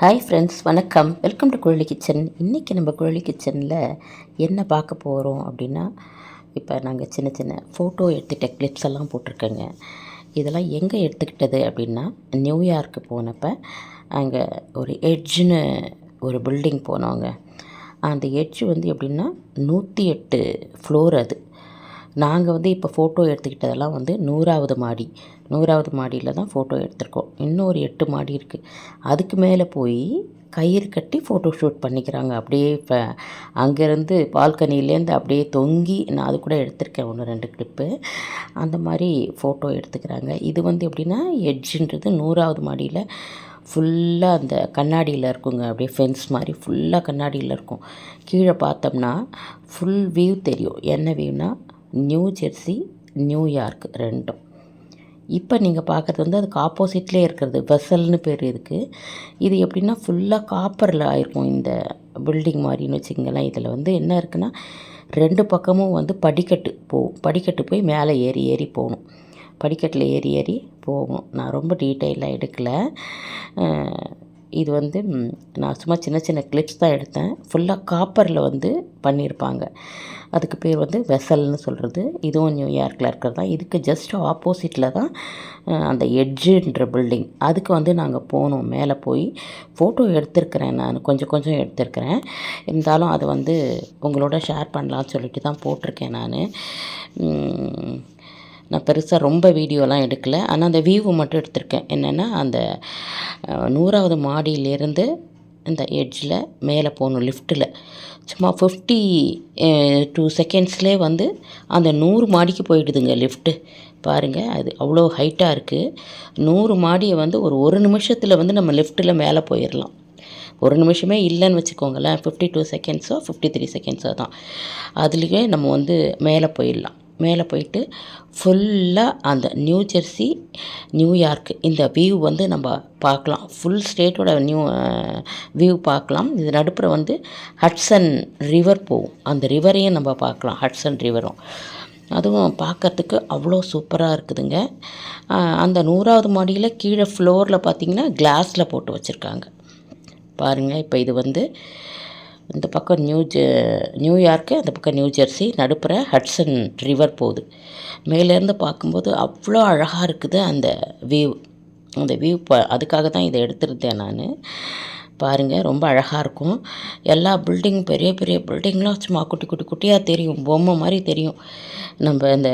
Hi friends வணக்கம். Welcome to Kuzhali kitchen இன்றைக்கி நம்ம குழலி கிச்சனில் என்ன பார்க்க போகிறோம் அப்படின்னா இப்போ நாங்கள் சின்ன சின்ன ஃபோட்டோ எடுத்துகிட்ட கிளிப்ஸ் எல்லாம் போட்டிருக்கேங்க. இதெல்லாம் எங்கே எடுத்துக்கிட்டது அப்படின்னா நியூயார்க்கு போனப்போ அங்கே ஒரு எட்ஜுன்னு ஒரு பில்டிங் போனோங்க. அந்த எட்ஜ் வந்து எப்படின்னா நூற்றி எட்டு ஃப்ளோர் அது. நாங்கள் வந்து இப்போ ஃபோட்டோ எடுத்துக்கிட்டதெல்லாம் வந்து நூறாவது மாடி. நூறாவது மாடியில் தான் ஃபோட்டோ எடுத்திருக்கோம். இன்னும் ஒரு எட்டு மாடி இருக்குது அதுக்கு மேலே போய் கயிறு கட்டி ஃபோட்டோ ஷூட் பண்ணிக்கிறாங்க. அப்படியே இப்போ அங்கேருந்து பால்கனிலேருந்து அப்படியே தொங்கி நான் அது கூட எடுத்திருக்கேன். ஒன்று ரெண்டு கிளிப்பு அந்த மாதிரி ஃபோட்டோ எடுத்துக்கிறாங்க. இது வந்து எப்படின்னா எட்ஜுன்றது நூறாவது மாடியில் ஃபுல்லாக அந்த கண்ணாடியில் இருக்குங்க. அப்படியே ஃபென்ஸ் மாதிரி ஃபுல்லாக கண்ணாடியில் இருக்கும். கீழே பார்த்தோம்னா ஃபுல் வியூ தெரியும். என்ன வியூனா நியூ ஜெர்சி நியூயார்க் ரெண்டும். இப்போ நீங்கள் பார்க்குறது வந்து அதுக்கு ஆப்போசிட்லேயே இருக்கிறது வெசல்னு பேர் இதுக்கு. இது எப்படின்னா ஃபுல்லாக காப்பரில் ஆயிருக்கும் இந்த பில்டிங் மாதிரின்னு வச்சுக்கங்களேன். இதில் வந்து என்ன இருக்குன்னா ரெண்டு பக்கமும் வந்து படிக்கட்டு போகும் படிக்கட்டு போய் மேலே ஏறி ஏறி போகணும். படிக்கட்டில் ஏறி ஏறி போகணும். நான் ரொம்ப டீட்டெயிலாக எடுக்கலை. இது வந்து நான் சும்மா சின்ன சின்ன கிளிப்ஸ் தான் எடுத்தேன். ஃபுல்லாக காப்பரில் வந்து பண்ணியிருப்பாங்க. அதுக்கு பேர் வந்து வெசல்னு சொல்கிறது இதுவும் நியூயார்க்கில் இருக்கிறது தான். இதுக்கு ஜஸ்ட் ஆப்போசிட்டில் தான் அந்த எட்ஜுன்ற பில்டிங் அதுக்கு வந்து நாங்கள் போனோம். மேலே போய் ஃபோட்டோ எடுத்திருக்கிறேன் நான். கொஞ்சம் கொஞ்சம் எடுத்திருக்கிறேன். இருந்தாலும் அது வந்து உங்களோட ஷேர் பண்ணலான்னு சொல்லிட்டு தான் போட்டிருக்கேன் நான். நான் பெருசாக ரொம்ப வீடியோலாம் எடுக்கல. ஆனால் அந்த வியூவை மட்டும் எடுத்திருக்கேன். என்னென்னா அந்த நூறாவது மாடியிலேருந்து இந்த எட்ஜில் மேலே போகணும் லிஃப்ட்டில் சும்மா ஃபிஃப்டி டூ செகண்ட்ஸ்லேயே வந்து அந்த நூறு மாடிக்கு போயிடுதுங்க லிஃப்ட்டு பாருங்கள் அது அவ்வளோ ஹைட்டாக இருக்குது நூறு மாடியை வந்து ஒரு ஒரு நிமிஷத்தில் வந்து நம்ம லிஃப்ட்டில் மேலே போயிடலாம் ஒரு நிமிஷமே இல்லைன்னு வச்சுக்கோங்களேன் ஃபிஃப்டி டூ செகண்ட்ஸோ ஃபிஃப்டி த்ரீ செகண்ட்ஸோ தான். அதுலேயே நம்ம வந்து மேலே போயிடலாம் மேலே போயிட்டு ஃபுல்லாக அந்த நியூ ஜெர்சி நியூயார்க் இந்த வியூ வந்து நம்ம பார்க்கலாம். ஃபுல் ஸ்டேட்டோட நியூ வியூ பார்க்கலாம். இது நடுப்புற வந்து ஹட்சன் ரிவர் போகும். அந்த ரிவரையும் நம்ம பார்க்கலாம். ஹட்சன் ரிவரும். அதுவும் பார்க்கறதுக்கு அவ்வளோ சூப்பராக இருக்குதுங்க. அந்த நூறாவது மாடியில் கீழே ஃப்ளோரில் பார்த்திங்கன்னா கிளாஸில் போட்டு வச்சுருக்காங்க. பாருங்கள் இப்போ இது வந்து இந்த பக்கம் நியூ ஜெ நியூயார்க்கு அந்த பக்கம் நியூ ஜெர்சி நடுப்புற ஹட்சன் ரிவர் போகுது. மேலேருந்து பார்க்கும்போது அவ்வளோ அழகாக இருக்குது அந்த வியூ. அந்த வியூ ப அதுக்காக தான் இதை எடுத்திருந்தேன் நான். பாருங்கள் ரொம்ப அழகாக இருக்கும். எல்லா பில்டிங் பெரிய பெரிய பில்டிங்லாம் சும்மா குட்டி குட்டி குட்டியாக தெரியும். பொம்மை மாதிரி தெரியும். நம்ம இந்த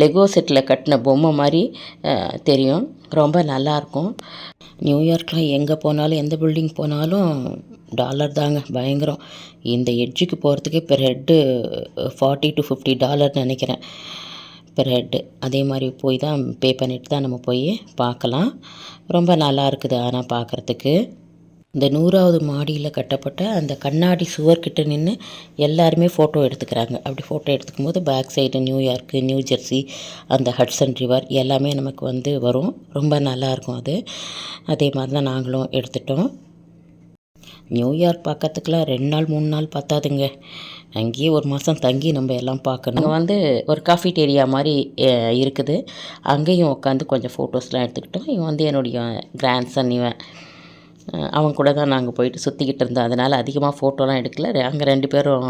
லெகோ செட்டில் கட்டின பொம்மை மாதிரி தெரியும். ரொம்ப நல்லாயிருக்கும் நியூயார்க்கில் எங்கே போனாலும் எந்த பில்டிங் போனாலும் டாலர் தாங்க பயங்கரம். இந்த எட்ஜுக்கு போகிறதுக்கே per head forty to fifty dollar நினைக்கிறேன். பெர் ஹெட்டு அதே மாதிரி போய் தான் பே பண்ணிட்டு தான் நம்ம போய் பார்க்கலாம். ரொம்ப நல்லா இருக்குது ஆனால் பார்க்குறதுக்கு. இந்த நூறாவது மாடியில் கட்டப்பட்ட அந்த கண்ணாடி சுவர்கிட்ட நின்று எல்லாருமே ஃபோட்டோ எடுத்துக்கிறாங்க. அப்படி ஃபோட்டோ எடுத்துக்கும் போது back side New York New Jersey அந்த ஹட்சன் ரிவர் எல்லாமே நமக்கு வந்து வரும். ரொம்ப நல்லாயிருக்கும் அது. அதே மாதிரி தான் நாங்களும் எடுத்துட்டோம். நியூயார்க் பார்க்கறதுக்குலாம் ரெண்டு நாள் மூணு நாள் பத்தாதுங்க. அங்கேயே ஒரு மாதம் தங்கி நம்ம எல்லாம் பார்க்கணும். அங்கே வந்து ஒரு காஃபிடேரியா மாதிரி இருக்குது. அங்கேயும் உட்காந்து கொஞ்சம் ஃபோட்டோஸ்லாம் எடுத்துக்கிட்டோம். இவன் வந்து என்னுடைய கிராண்ட்சன் இவன். அவன் கூட தான் நாங்கள் போயிட்டு சுற்றிக்கிட்டு இருந்தோம். அதனால் அதிகமாக ஃபோட்டோலாம் எடுக்கல. அங்கே ரெண்டு பேரும்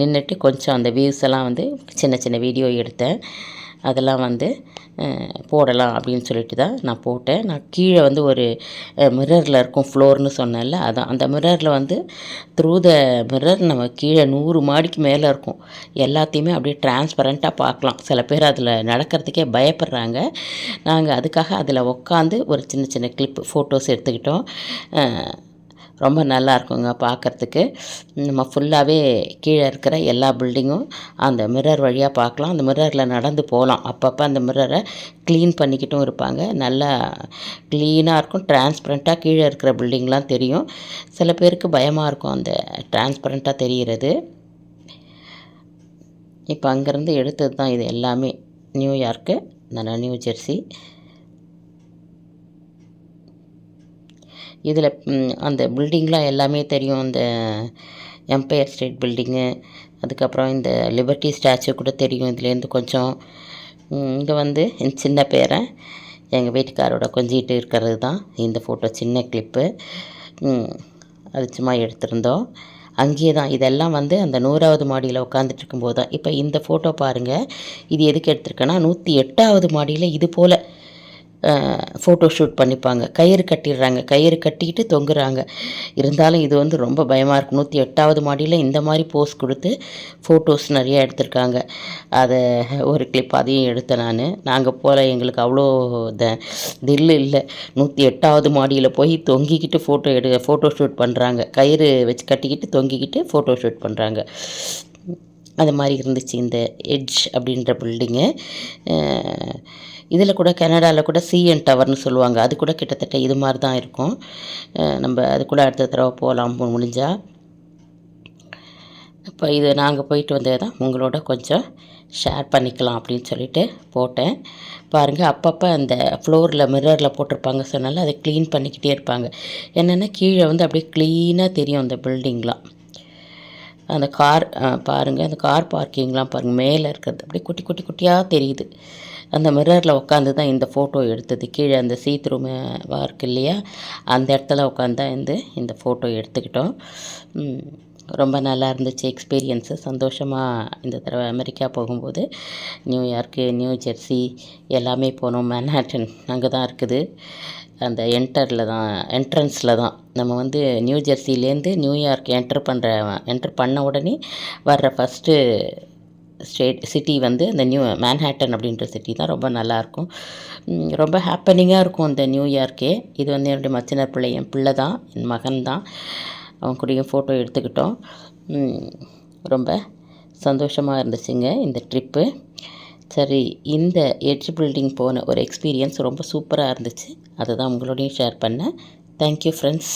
நின்றுட்டு கொஞ்சம் அந்த வியூஸ் எல்லாம் வந்து சின்ன சின்ன வீடியோ எடுத்தேன். அதெல்லாம் வந்து போடலாம் அப்படின்னு சொல்லிட்டு தான் நான் போட்டேன். நான் கீழே வந்து ஒரு மிரரில் இருக்கும் ஃப்ளோர்னு சொன்னேன்ல அதான். அந்த மிரரில் வந்து த்ரூ த மிரர் நம்ம கீழே நூறு மாடிக்கு மேலே இருக்கும். எல்லாத்தையுமே அப்படியே டிரான்ஸ்பரண்ட்டாக பார்க்கலாம். சில பேர் அதில் நடக்கிறதுக்கே பயப்படுறாங்க. நாங்கள் அதுக்காக அதில் உட்காந்து ஒரு சின்ன சின்ன கிளிப் ஃபோட்டோஸ் எடுத்துக்கிட்டோம். ரொம்ப நல்லா இருக்குங்க பார்க்கறதுக்கு. நம்ம ஃபுல்லாகவே கீழே இருக்கிற எல்லா பில்டிங்கும் அந்த மிரர் வழியாக பார்க்கலாம். அந்த மிரரில் நடந்து போகலாம். அப்பப்போ அந்த மிரரை க்ளீன் பண்ணிக்கிட்டும் இருப்பாங்க. நல்லா க்ளீனாக இருக்கும். டிரான்ஸ்பரண்ட்டாக கீழே இருக்கிற பில்டிங்லாம் தெரியும். சில பேருக்கு பயமாக இருக்கும் அந்த டிரான்ஸ்பரண்ட்டாக தெரிகிறது இப்போ அங்கேருந்து எடுத்தது தான் இது எல்லாமே. நியூயார்க்கு நல்லா நியூ ஜெர்சி. இதில் அந்த பில்டிங்லாம் எல்லாமே தெரியும். அந்த எம்பையர் ஸ்டேட் பில்டிங்கு அதுக்கப்புறம் இந்த லிபர்ட்டி ஸ்டாச்சு கூட தெரியும் இதுலேருந்து கொஞ்சம். இங்கே வந்து என் சின்ன பேரை எங்கள் வீட்டுக்காரோட கொஞ்சிட்டு இருக்கிறது தான் இந்த ஃபோட்டோ சின்ன கிளிப்பு அது சும்மா எடுத்திருந்தோம். அங்கேயே தான் இதெல்லாம் வந்து அந்த நூறாவது மாடியில் உட்காந்துட்டு இருக்கும்போது தான். இப்போ இந்த ஃபோட்டோ பாருங்கள் இது எதுக்கு எடுத்திருக்கேன்னா நூற்றி எட்டாவது மாடியில் இது போல் ஃபோட்டோ ஷூட் பண்ணிப்பாங்க. கயிறு கட்டிடுறாங்க. கயிறு கட்டிக்கிட்டு தொங்குறாங்க. இருந்தாலும் இது வந்து ரொம்ப பயமாக இருக்கும் நூற்றி எட்டாவது மாடியில் இந்த மாதிரி போஸ் கொடுத்து ஃபோட்டோஸ் நிறைய எடுத்திருக்காங்க. அதை ஒரு கிளிப் அதையும் எடுத்தேன் நான். நாங்கள் போல் எங்களுக்கு அவ்வளோ த தில்லு இல்லை. நூற்றி எட்டாவது மாடியில் போய் தொங்கிக்கிட்டு ஃபோட்டோ எடு ஃபோட்டோ ஷூட் பண்ணுறாங்க கயிறு வச்சு கட்டிக்கிட்டு தொங்கிக்கிட்டு ஃபோட்டோ ஷூட் பண்ணுறாங்க அது மாதிரி இருந்துச்சு இந்த எட்ஜ் அப்படின்ற பில்டிங்கு. இதில் கூட கனடாவில் கூட சிஎன் டவர்னு சொல்லுவாங்க. அது கூட கிட்டத்தட்ட இது மாதிரி தான் இருக்கும். நம்ம அது கூட அடுத்த தடவை போகலாம் முடிஞ்சால் இப்போ இது நாங்கள் போயிட்டு வந்தது தான். உங்களோட கொஞ்சம் ஷேர் பண்ணிக்கலாம் அப்படின்னு சொல்லிட்டு போட்டேன். பாருங்கள் அப்பப்போ அந்த ஃப்ளோரில் மிரரில் போட்டிருப்பாங்க சொன்னால அதை க்ளீன் பண்ணிக்கிட்டே இருப்பாங்க. என்னென்னா கீழே வந்து அப்படியே க்ளீனாக தெரியும் அந்த பில்டிங்லாம். அந்த கார் பாருங்கள் அந்த கார் பார்க்கிங்லாம் பாருங்கள் மேலே இருக்கிறது. அப்படியே குட்டி குட்டி குட்டியாக தெரியுது. அந்த மிரரில் உட்காந்து தான் இந்த ஃபோட்டோ எடுத்தது. கீழே அந்த சீத்ரூம் இருக்கு இல்லையா? அந்த இடத்துல உட்காந்து தான் வந்து இந்த ஃபோட்டோ எடுத்துக்கிட்டோம். ரொம்ப நல்லா இருந்துச்சு எக்ஸ்பீரியன்ஸு சந்தோஷமாக இந்த தடவை அமெரிக்கா போகும்போது நியூயார்க்கு நியூ ஜெர்சி எல்லாமே போனோம். மேன்ஹாட்டன் அங்கே தான் இருக்குது. அந்த என்டரில் தான் என்ட்ரன்ஸில் தான். நம்ம வந்து நியூ ஜெர்சிலேருந்து நியூயார்க் என்டர் பண்ணுற என்டர் பண்ண உடனே வர்ற ஃபஸ்ட்டு ஸ்டேட் சிட்டி வந்து அந்த நியூ மேன்ஹேட்டன் அப்படின்ற சிட்டி தான். ரொம்ப நல்லாயிருக்கும் ரொம்ப ஹாப்பனிங்காக இருக்கும் இந்த நியூயார்க்கே இது வந்து என்னுடைய மச்சினர் பிள்ளை என் பிள்ளை தான் என் மகன் தான். அவன் கூடயும் ஃபோட்டோ எடுத்துக்கிட்டோம். ரொம்ப சந்தோஷமாக இருந்துச்சுங்க இந்த ட்ரிப்பு சரி இந்த எட்ஜ் பில்டிங் போன ஒரு எக்ஸ்பீரியன்ஸ் ரொம்ப சூப்பராக இருந்துச்சு. அதை தான் உங்களோடையும் ஷேர் பண்ணேன். Thank you friends